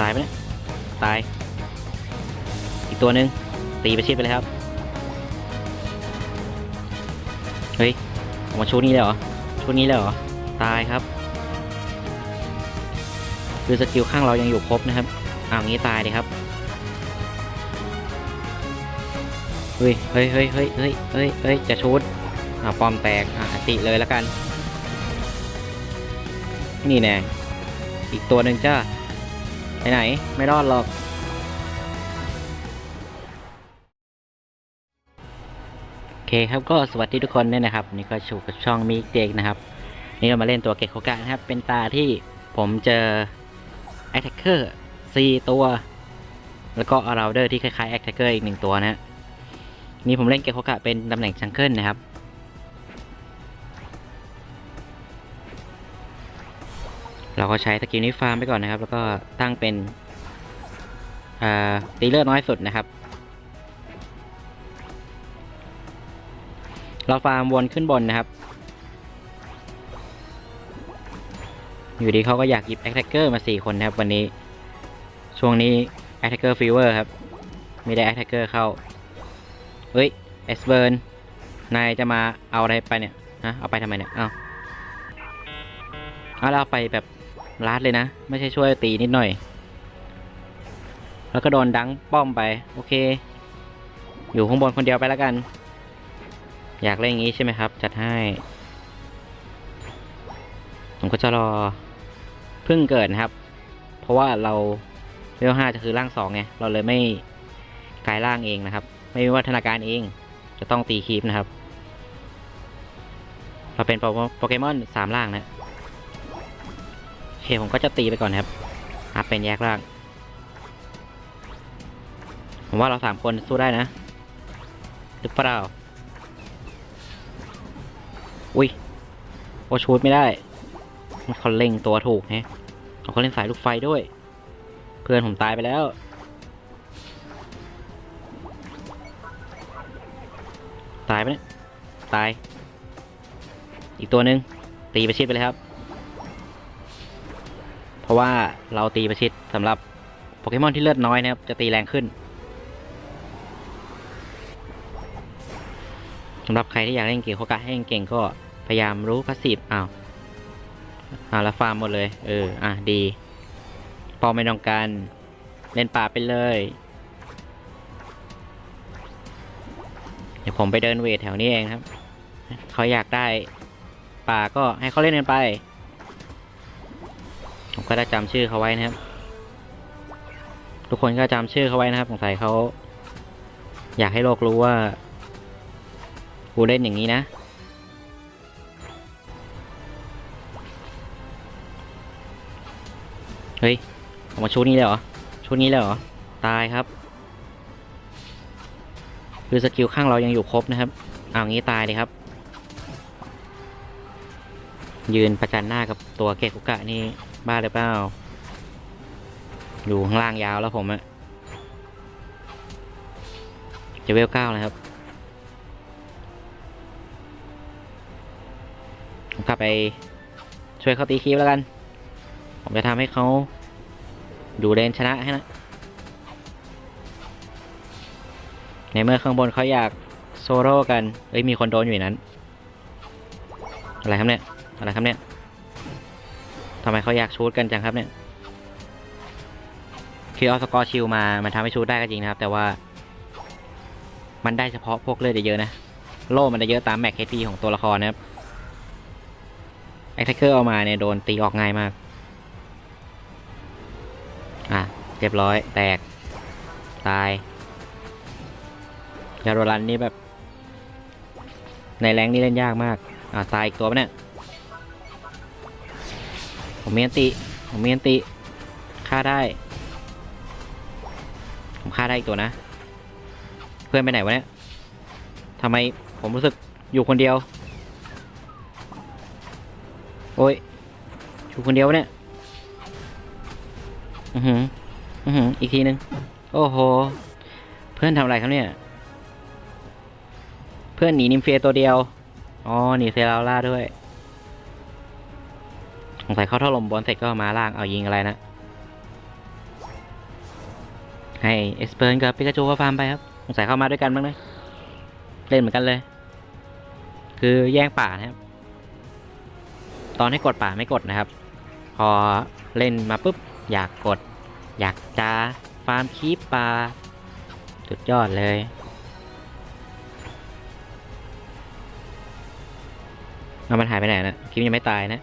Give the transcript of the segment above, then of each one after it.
ตายไปเนี่ยตาย อีกตัวหนึ่งตีไปชิดไปเลยครับ เฮ้ยออกมาชุดนี้เลยเหรอ ชุดนี้เลยเหรอ ตายครับ คือสกิลข้างเรายังอยู่ครบนะครับอ้าวงี้ตายเลยครับ เฮ้ย เฮ้ยเฮ้ยเฮ้ยเฮ้ยเฮ้ยเฮ้ยจะชุดอ่าปอมแตก อ่าติเลยแล้วกัน นี่แน่อีกตัวหนึ่งจ้า ไปไหน ไม่รอดหรอก โอเคครับก็สวัสดีทุกคนด้วยนะครับ นี่ก็ชูกับช่องมิกเด็กนะครับ นี่เรามาเล่นตัวเกโคกะนะครับ เป็นตาที่ผมเจอ Attacker 4 ตัว แล้วก็อาราเดอร์ที่คล้ายๆ Attacker อีกหนึ่งตัวนะฮะนี่ผมเล่นเกโคกะเป็นตำแหน่งจังเกิลนะครับ เราก็ใช้สกิลนี้ฟาร์มไปก่อนนะครับ แล้วก็ตั้งเป็นตีเลือดน้อยสุดนะครับ เราฟาร์มวนขึ้นบนนะครับ อยู่ดีเขาก็อยากหยิบ Attacker มา4คนนะครับวันนี้ ช่วงนี้ Attacker Fever ครับไม่ได้ Attacker เข้า เฮ้ยเอสเบิร์นนายจะมาเอาอะไรไปเนี่ย ฮะ เอาไปทำไมเนี่ย เอาเอาเราเอาไปแบบ ลาดเลยนะ ไม่ใช่ช่วยตีนิดหน่อย แล้วก็โดนดังป้อมไป โอเค อยู่ข้างบนคนเดียวไปแล้วกัน อยากเล่นอย่างนี้ใช่ไหมครับ จัดให้ ผมก็จะรอเพิ่งเกิดนะครับ เพราะว่าเราเวลห้าจะคือร่างสองไง เราเลยไม่กลายร่างเองนะครับ ไม่มีวัฒนาการเอง จะต้องตีคีปนะครับ เราเป็นโปเกโปเกมอนสามร่างนะ เคผมก็จะตีไปก่อนครับอัพเป็นแยกร่าง ผมว่าเราสามคนสู้ได้นะ หรือเปล่า อุ้ยโอชูดไม่ได้มันเขาเล็งตัวถูกแฮะเอาเขาเล่นสายลูกไฟด้วย เพื่อนผมตายไปแล้ว ตายไปเนี่ย ตาย อีกตัวหนึ่งตีไปชิดไปเลยครับ เพราะว่าเราตีประชิดสำหรับโปเกมอนที่เลือดน้อยนะครับ จะตีแรงขึ้นสำหรับใครที่อยากเล่นเก่งโคกะให้เก่งก็พยายามรู้พาสซีฟอ้าวอาล้วฟาร์มหมดเลย เออ อะ ดีปอไม่ต้องการ เล่นป่าไปเลย เดี๋ยวผมไปเดินเวทแถวนี้เองครับ เขาอยากได้ป่าก็ให้เขาเล่นกันไป ผมก็ได้จำชื่อเขาไว้นะครับ ทุกคนก็จำชื่อเขาไว้นะครับ สงสัยเขา อยากให้โลกรู้ว่ากูเล่นอย่างนี้นะ เฮ้ยออกมาชุดนี้เลยเหรอ ชุดนี้เลยเหรอ ตายครับ คือสกิลข้างเรายังอยู่ครบนะครับ เอางี้ตายเลยครับ ยืนประจันหน้ากับตัวเกกุกะนี่ บ้าหรือเปล่าอยู่ข้างล่างยาวแล้วผมอะจะเวลเก้าแล้วครับผมกลับไปช่วยเขาตีคีบแล้วกัน ผมจะทำให้เขาดูเลนชนะให้นะ ในเมื่อข้างบนเขาอยากโซโล่กัน เอ้ยมีคนโดนอยู่นั้น อะไรครับเนี่ย อะไรครับเนี่ย ทำไมเขาอยากชูดกันจังครับเนี่ย คือเอาสกอร์ชิลมา มันทำให้ชูดได้ก็จริงนะครับ แต่ว่า มันได้เฉพาะพวกเลือดเยอะๆนะ โล่มันจะเยอะตามแม็กเคพีของตัวละครนะครับแอคทคเกอร์เอามาเนี่ยโดนตีออกง่ายมาก อะ เรียบร้อย แตก ตายยาโรลันนี่แบบ ในแรงนี่เล่นยากมาก อะ ตายอีกตัวปะเนี่ย ผมมีอันติ ผมมีอันติ ฆ่าได้ ผมฆ่าได้อีกตัวนะ เพื่อนไปไหนวะเนี่ยทำไมผมรู้สึกอยู่คนเดียว โอ้ย อยู่คนเดียวเนี่ย อือหือ อือหือ อีกทีหนึ่งโอ้โห เพื่อนทำอะไรครับเนี่ย เพื่อนหนีนิมเฟียตัวเดียว อ๋อ หนีเซราล่าด้วย สงสัยเขาถล่มบอลเสร็จก็มาล่างเอายิงอะไรนะให้เอสเปิร์นกับปิกาจูก็ฟาร์มไปครับสงสัยเข้ามาด้วยกันบ้างนะเล่นเหมือนกันเลย คือแย่งป่านะครับ ตอนให้กดป่าไม่กดนะครับ พอเล่นมาปุ๊บอยากกด อยากจะฟาร์มคีปป่าสุดยอดเลยเอามันหายไปไหนนะคิมยังไม่ตายนะ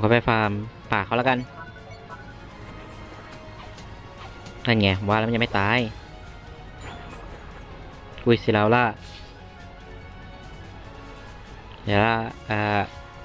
ผมก็ไปฟาร์มป่าเขาแล้วกัน นั่นไงว่าแล้วมันยังไม่ตายกุยซิลาล่าเดี๋ยวละเอ่อ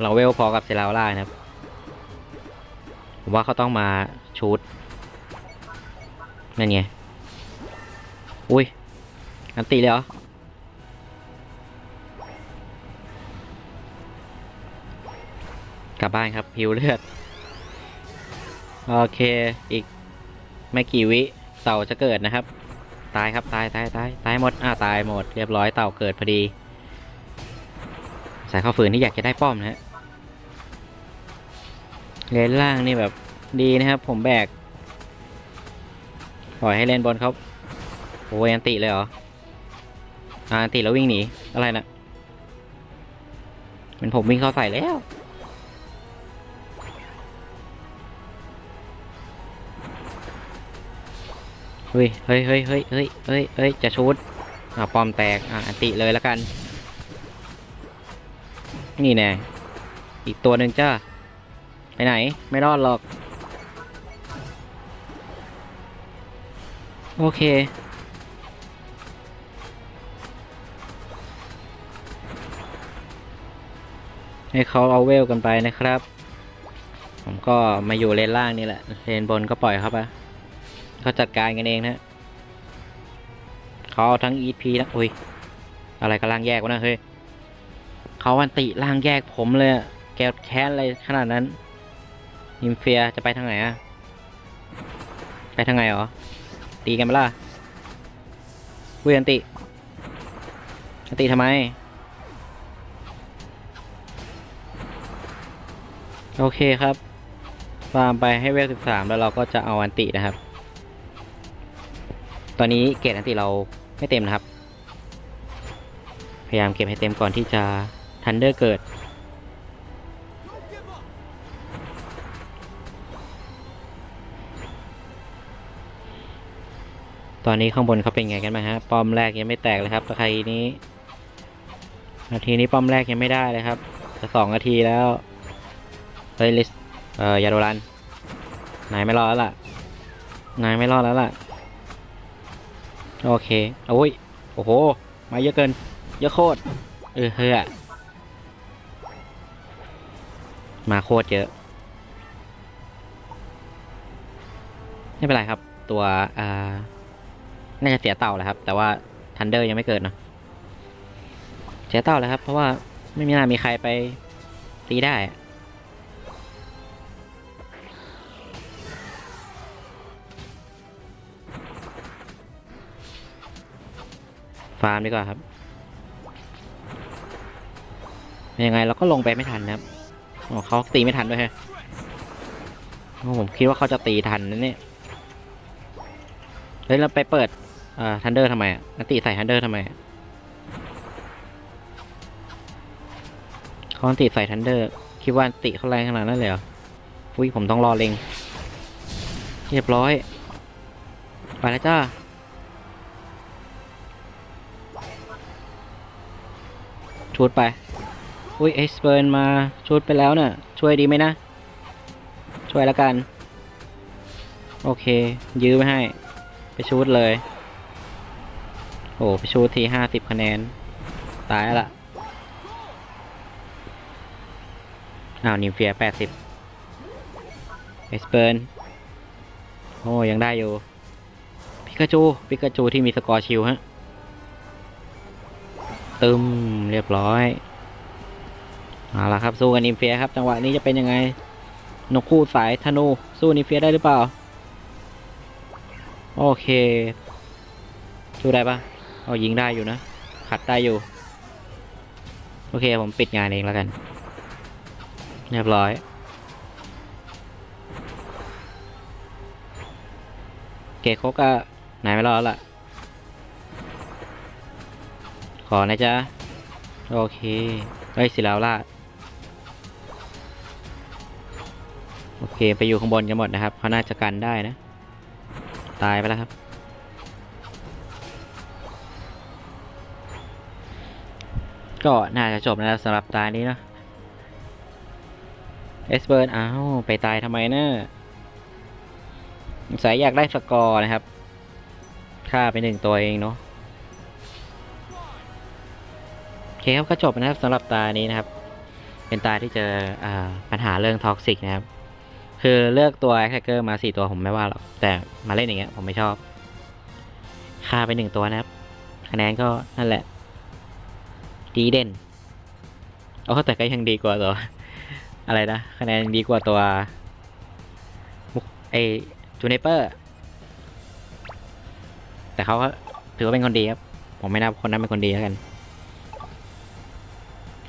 เราเวลพอกับเซลาล่านะครับ ผมว่าเขาต้องมาชูดนั่นไง อุ้ย อันตีเลยเหรอ กลับบ้านครับพิวเลือด โอเค อีกไม่กี่วิเต่าจะเกิดนะครับ ตายครับตายตายตายตายหมด อ่าตายหมด เรียบร้อยเต่าเกิดพอดี สายข้าวฝืนที่อยากจะได้ป้อมนะฮะเลนล่างนี่แบบดีนะครับ ผมแบก ปล่อยให้เลนบนเขาโอ้ยอันติเลยเหรออ่าอันติแล้ววิ่งหนี อะไรนะเป็นผมวิ่งเข้าใส่แล้ว ฮ้ยเฮ้ยเฮ้ยเฮ้ยเฮ้ยเฮ้ยเฮ้ยจะชูดอ่าปอมแตกอ่าอันติเลยแล้วกัน นี่แน่อีกตัวหนึ่งจ้าไปไหน ไม่รอดหรอก โอเคให้เขาเอาเวลกันไปนะครับ ผมก็มาอยู่เลนล่างนี่แหละเลนบนก็ปล่อยเขาไป เขาจัดการกันเองนะเขาเอาทั้ง EP นะอุ้ยอะไรกำลังแยกวะนะเฮ้ยเขาวันติล่างแยกผมเลยแกแค้นอะไรขนาดนั้นนิมเฟียจะไปทางไหนอะไปทางไหนหรอตีกันไหมล่ะคุยอันติอันติทำไมโอเคครับฟาร์มไปให้เวล13แล้วเราก็จะเอาอันตินะครับ ตอนนี้เกรดอันติเราไม่เต็มนะครับ พยายามเก็บให้เต็มก่อนที่จะทันเดอร์เกิด ตอนนี้ข้างบนเขาเป็นไงกันบ้างฮะ ป้อมแรกยังไม่แตกเลยครับตะไครนี้ นาทีนี้ป้อมแรกยังไม่ได้เลยครับ จะสองนาทีแล้ว เฮ้ยลิส เอ่อยาโดรัน นายไม่รอดแล้วล่ะ นายไม่รอดแล้วล่ะ โอเคโอ้ยโอ้โห มาเยอะเกิน เยอะโคตร เออเฮ้ยมาโคตรเยอะ ไม่เป็นไรครับ ตัวอ่าน่าจะเสียเต่าแหละครับ แต่ว่าทันเดอร์ยังไม่เกิดเนอะเสียเต่าแล้วครับ เพราะว่าไม่มีน่ามีใครไปตีได้าร์มดีกว่าครับ ยังไงเราก็ลงไปไม่ทันนะครับอ๋อเขาตีไม่ทันด้วยฮะผมคิดว่าเขาจะตีทันนะเนี่ยเฮ้ยเราไปเปิดเอ่อทันเดอร์ทำไมอะตีใส่ทันเดอร์ทำไมเขาติใส่ทันเดอร์ คิดว่าติเขาแรงขนาดนั้นเลยเหรออุ้ยผมต้องรอเล็งเรียบร้อย ไปแล้วจ้า ชูดไป อุ้ยเอ็กซ์เปิร์นมาชูดไปแล้วเนะ่ะ ช่วยดีไหมนะ ช่วยแล้วกัน โอเค ยื้อไว้ให้ ไปชูดเลย โอ้ไปชูดทีห้าสิบคะแนน ตายละอ้าวนิมเฟียแปดสิบเอ็กซ์เปิร์นโอ้ยังได้อยู่ ปิกาจู ปิกาจูที่มีสกอร์ชิลฮะ ตึมเรียบร้อยเอาละครับสู้กันนิมเฟียครับ จังหวะนี้จะเป็นยังไง นกคู่สายธนู สู้นิมเฟียได้หรือเปล่า โอเค สู้ได้ปะเอายิงได้อยู่นะ ขัดได้อยู่ โอเคผมปิดงานเองแล้วกัน เรียบร้อยเกคก็ไหนไม่รอดละ ขอนะจ๊ะ โอเคเฮ้ยศิลาวราโอเค ไปอยู่ข้างบนกันหมดนะครับเขาน่าจะกันได้นะ ตายไปแล้วครับ ก็น่าจะจบแล้วสำหรับตายนี้เนอะเอสเบิร์นอ้าวไปตายทำไมเนะสงสัยอยากได้สกอร์นะครับ ฆ่าไปหนึ่งตัวเองเนาะ คครับก็จบนะครับสำหรับตานี้นะครับ เป็นตาที่เจออปัญหาเรื่องท็อกซิกนะครับ คือเลือกตัวแคคเกอร์มาสี่ตัวผมไม่ว่าหรอก แต่มาเล่นอย่างเงี้ยผมไม่ชอบฆ่าไปหนึ่งตัวนะครับคะแนนก็นั่นแหละ ดีเด่นโอ้แต่ก็ยังดีกว่าตัว อะไรนะคะแนนดีกว่าตัวมุกไอจูเนเปอร์ แต่เขาก็ถือว่าเป็นคนดีครับ ผมไม่นับคนนั้นเป็นคนดีแล้วกัน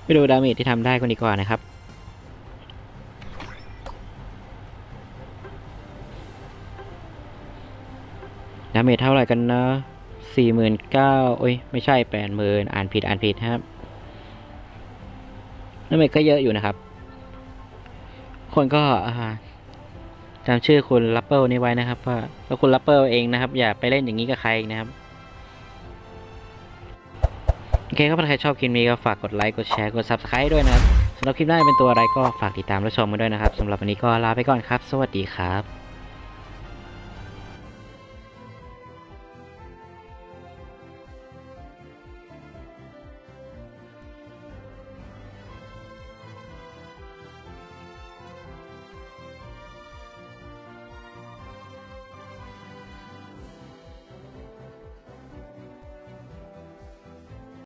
ไปดูดาเมจที่ทำได้กันดีกว่านะครับ ดาเมจเท่าไหร่กันนะสี่หมื่นเก้าโอ้ย ไม่ใช่แปดหมื่นอ่านผิดอ่านผิดครับดาเมจก็เยอะอยู่นะครับ คนก็อ่าจำชื่อคุณลัปเปิลนี่ไว้นะครับว่าแล้วคุณลัปเปิลเองนะครับ อย่าไปเล่นอย่างนี้กับใครนะครับ เคครับถ้าใครชอบคลิปนี้ก็ฝากกดไลค์ กดแชร์ กด Subscribe ด้วยนะครับสำหรับคลิปหน้าเป็นตัวอะไรก็ฝากติดตามและชมมาด้วยนะครับสำหรับวันนี้ก็ลาไปก่อนครับ สวัสดีครับ